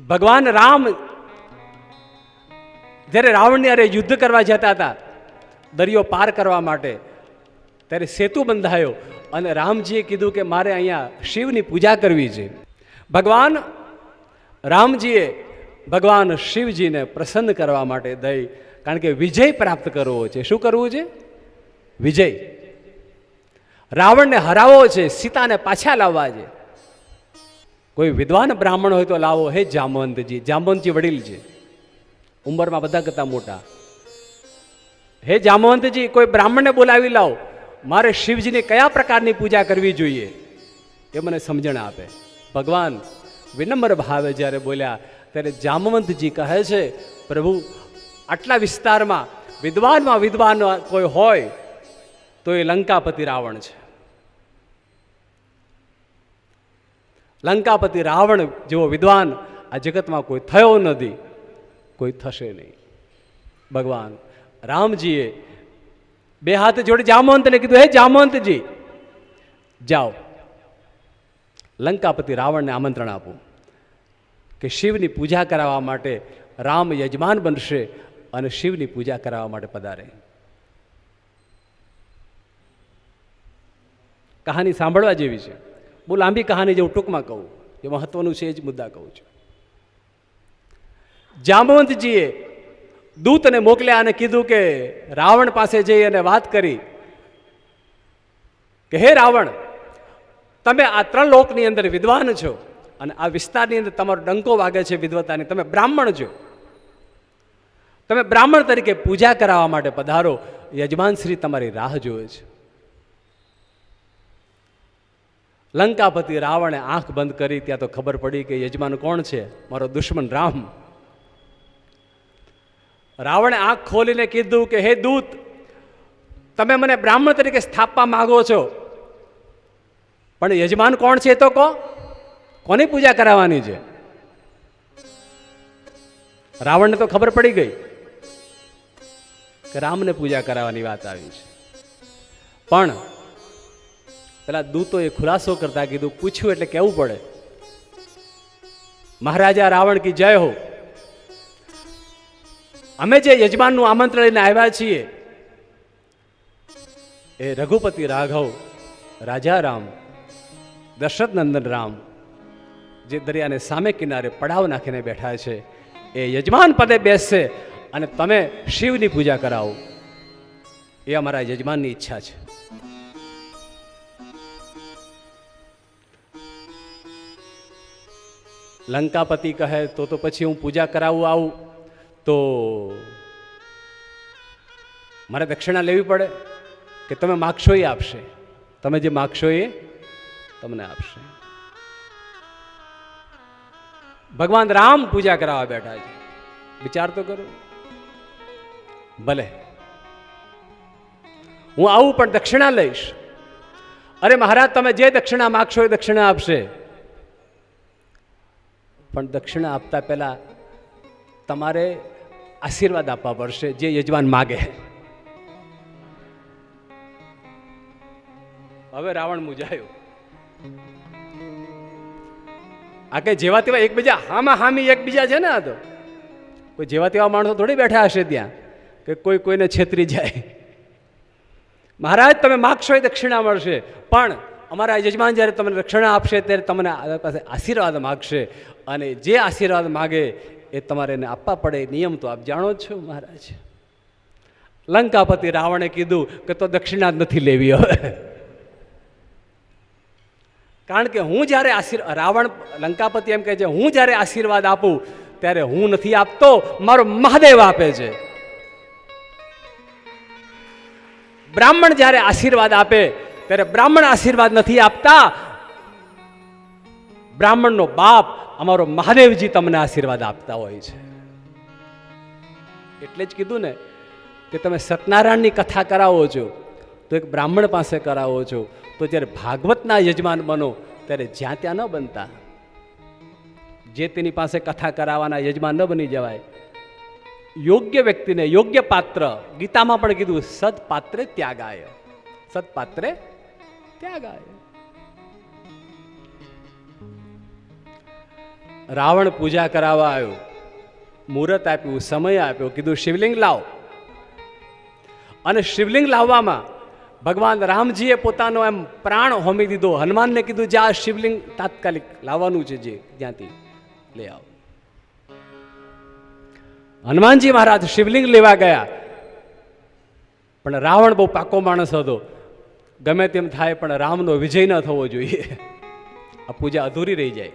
ભગવાન રામ જ્યારે રાવણને અરે યુદ્ધ કરવા જતા હતા, દરિયો પાર કરવા માટે, ત્યારે સેતુ બંધાયો અને રામજીએ કીધું કે મારે અહીંયા શિવની પૂજા કરવી છે. ભગવાન રામજીએ ભગવાન શિવજીને પ્રસન્ન કરવા માટે દઈ, કારણ કે વિજય પ્રાપ્ત કરવો છે. શું કરવું છે? વિજય. રાવણને હરાવવો છે, સીતાને પાછા લાવવા છે. કોઈ વિદ્વાન બ્રાહ્મણ હોય તો લાવો, હે જામવંતજી જામવંતજી વડીલ છે. ઉંમરમાં બધા કરતાં મોટા. હે જામવંતજી, કોઈ બ્રાહ્મણને બોલાવી લાવો, મારે શિવજીની કયા પ્રકારની પૂજા કરવી જોઈએ? એ મને સમજણ આપે. ભગવાન વિનમ્ર ભાવે જ્યારે બોલ્યા, ત્યારે જામવંતજી કહે છે, પ્રભુ, આટલા વિસ્તારમાં વિદ્વાનમાં વિદ્વાન કોઈ હોય, તો એ લંકાપતિ રાવણ છે. લંકાપતિ રાવણ જેવો વિદ્વાન આ જગતમાં કોઈ થયો નથી, કોઈ થશે નહીં. ભગવાન રામજીએ બે હાથ જોડે જામવંતને કીધું, હે જામવંતજી, જાઓ. લંકાપતિ રાવણને આમંત્રણ આપું કે શિવની પૂજા કરાવવા માટે રામ યજમાન બનશે અને શિવની પૂજા કરાવવા માટે પધારે. કહાની સાંભળવા જેવી છે. બહુ લાંબી કહાની જેવું ટૂંકમાં કહું, એ મહત્વનું છે એ જ મુદ્દા કહું છું. જામવંતજીએ દૂતને મોકલ્યા અને કીધું કે રાવણ પાસે જઈ અને વાત કરી કે, હે રાવણ, તમે આ ત્રણ લોકની અંદર વિદ્વાન છો અને આ વિસ્તારની અંદર તમારો ડંકો વાગે છે વિદ્વતાની તમે બ્રાહ્મણ છો. તમે બ્રાહ્મણ તરીકે પૂજા કરાવવા માટે પધારો. યજમાન શ્રી તમારી રાહ જોવે છે. લંકાપતિ રાવણે આંખ બંધ કરી, ત્યાં તો ખબર પડી કે યજમાન કોણ છે? મારો દુશ્મન રામ. રાવણે આંખ ખોલીને કીધું કે, હે દૂત, તમે મને બ્રાહ્મણ તરીકે સ્થાપવા માંગો છો. પણ યજમાન કોણ છે તો કહો. કોની પૂજા કરાવવાની છે? રાવણને તો ખબર પડી ગઈ કે રામને પૂજા કરાવવાની વાત આવી છે. પણ પેલા દૂતોએ ખુલાસો કરતા કીધું, પૂછ્યું એટલે કેવું પડે? મહારાજા રાવણ કી જય હો. અમે જે યજમાનનું આમંત્રણ લઈને આવ્યા છીએ, એ રઘુપતિ રાઘવ, રાજા રામ દશરથ નંદન રામ, જે દરિયાને સામે કિનારે પડાવ નાખીને બેઠા છે, એ યજમાન પદે બેસશે અને તમે શિવની પૂજા કરાવો. એ અમારા યજમાનની ઈચ્છા છે. લંકાપતિ કહે, તો તો પછી હું પૂજા કરાવવું આવું. તો મારે દક્ષિણા લેવી પડે કે તમે માગશો એ આપશે. તમે જે માગશો એ તમને આપશે. ભગવાન રામ પૂજા કરાવવા બેઠા છે. વિચાર તો કરો. ભલે. હું આવું પણ દક્ષિણા લઈશ. અરે મહારાજ, તમે જે દક્ષિણા માગશો એ દક્ષિણા આપશે. પણ દક્ષિણા આપતા પહેલાં તમારે આશીર્વાદ આપવા પડશે, જે યજમાન માગે. હવે રાવણ મુજાયો. આ કે જેવા તેવા એકબીજા હામાં હામી એકબીજા છે ને આ તો. કોઈ જેવા તેવા માણસો થોડી બેઠા હશે ત્યાં, કે કોઈ કોઈને છેતરી જાય. મહારાજ, તમે માગશો એ દક્ષિણા મળશે, પણ અમારા યજમાન જ્યારે તમને રક્ષણા આપશે, ત્યારે તમને પાસે આશીર્વાદ માગશે. અને જે આશીર્વાદ માગે એ તમારે એને આપવા પડે નિયમ તો આપ જાણો જ છો, મહારાજ. લંકાપતિ રાવણે કીધું કે તો દક્ષિણા જ નથી લેવી હવે. કારણ કે હું જ્યારે આશીર્વાદ રાવણ લંકાપતિ એમ કહે છે, હું જ્યારે આશીર્વાદ આપું, ત્યારે હું નથી આપતો, મારો મહાદેવ આપે છે. બ્રાહ્મણ જ્યારે આશીર્વાદ આપે ત્યારે બ્રાહ્મણ આશીર્વાદ નથી આપતા. બ્રાહ્મણનો બાપ અમારો મહાદેવજી તમને આશીર્વાદ આપતા હોય છે. એટલે જ કીધું ને કે તમે સત્યનારાયણની કથા કરાવો છો, તો એક બ્રાહ્મણ પાસે કરાવો છો, તો જ્યારે ભાગવતના યજમાન બનો, ત્યારે જ્યાં ત્યાં ન બનતા. જે તેની પાસે કથા કરાવવાના યજમાન ન બની જવાય. યોગ્ય વ્યક્તિને યોગ્ય પાત્ર, ગીતામાં પણ કીધું, સદપાત્રે ત્યાગાય. સદપાત્રે ત્યાગાય રાવણ પૂજા કરાવવા આવ્યો. મુહૂર્ત આપ્યું, સમય આપ્યો, કીધું, શિવલિંગ લાવો. અને શિવલિંગ લાવવામાં ભગવાન રામજીએ પોતાનો એમ પ્રાણ હોમી દીધો. હનુમાનને કીધું, જે આ શિવલિંગ તાત્કાલિક લાવવાનું છે જે, ત્યાંથી લઈ આવો. હનુમાનજી મહારાજ શિવલિંગ લેવા ગયા. પણ રાવણ બહુ પાકો માણસ હતો. ગમે તેમ થાય, પણ રામનો વિજય ન થવો જોઈએ. આ પૂજા અધૂરી રહી જાય.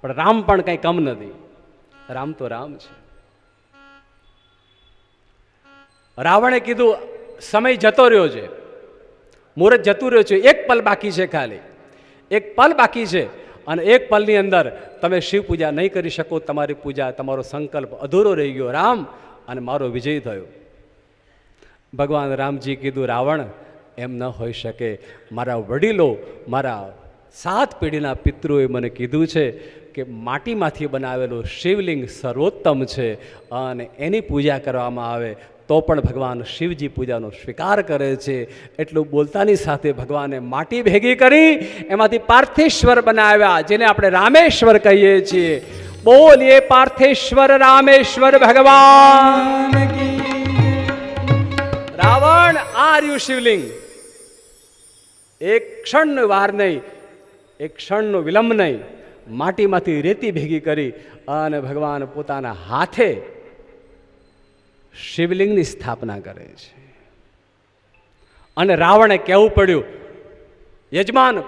પણ રામ પણ કંઈ કમ નથી. રામ તો રામ છે. રાવણે કીધું, સમય જતો રહ્યો છે. મુહૂર્ત જતું રહ્યો છે. એક પલ બાકી છે ખાલી. એક પલ બાકી છે. અને એક પલની અંદર તમે શિવ પૂજા નહીં કરી શકો. તમારી પૂજા, તમારો સંકલ્પ અધૂરો રહી ગયો. રામ અને મારો વિજય થયો. ભગવાન રામજી કીધું, રાવણ, એમ ન હોઈ શકે. મારા વડીલો, મારા સાત પેઢીના પિતૃએ મને કીધું છે કે માટીમાંથી બનાવેલું શિવલિંગ સર્વોત્તમ છે અને એની પૂજા કરવામાં આવે તો પણ ભગવાન શિવજી પૂજાનો સ્વીકાર કરે છે. એટલું બોલતાની સાથે ભગવાને માટી ભેગી કરી, એમાંથી પાર્થેશ્વર બનાવ્યા, જેને આપણે રામેશ્વર કહીએ છીએ. બોલીએ, પાર્થેશ્વર, રામેશ્વર ભગવાન રાવણ આ રહ્યું શિવલિંગ. એક ક્ષણનો વાર નહીં, એક ક્ષણનો વિલંબ નહીં, માટીમાંથી રેતી ભેગી કરી અને ભગવાન પોતાના હાથે શિવલિંગની સ્થાપના કરે છે. અને રાવણે કહેવું પડ્યું, યજમાન,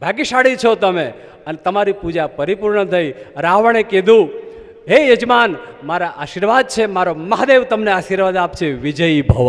ભાગ્યશાળી છો તમે. અને તમારી પૂજા પરિપૂર્ણ થઈ. રાવણે કીધું હે યજમાન મારા આશીર્વાદ છે મારો મહાદેવ તમને આશીર્વાદ આપશે વિજયી ભવ.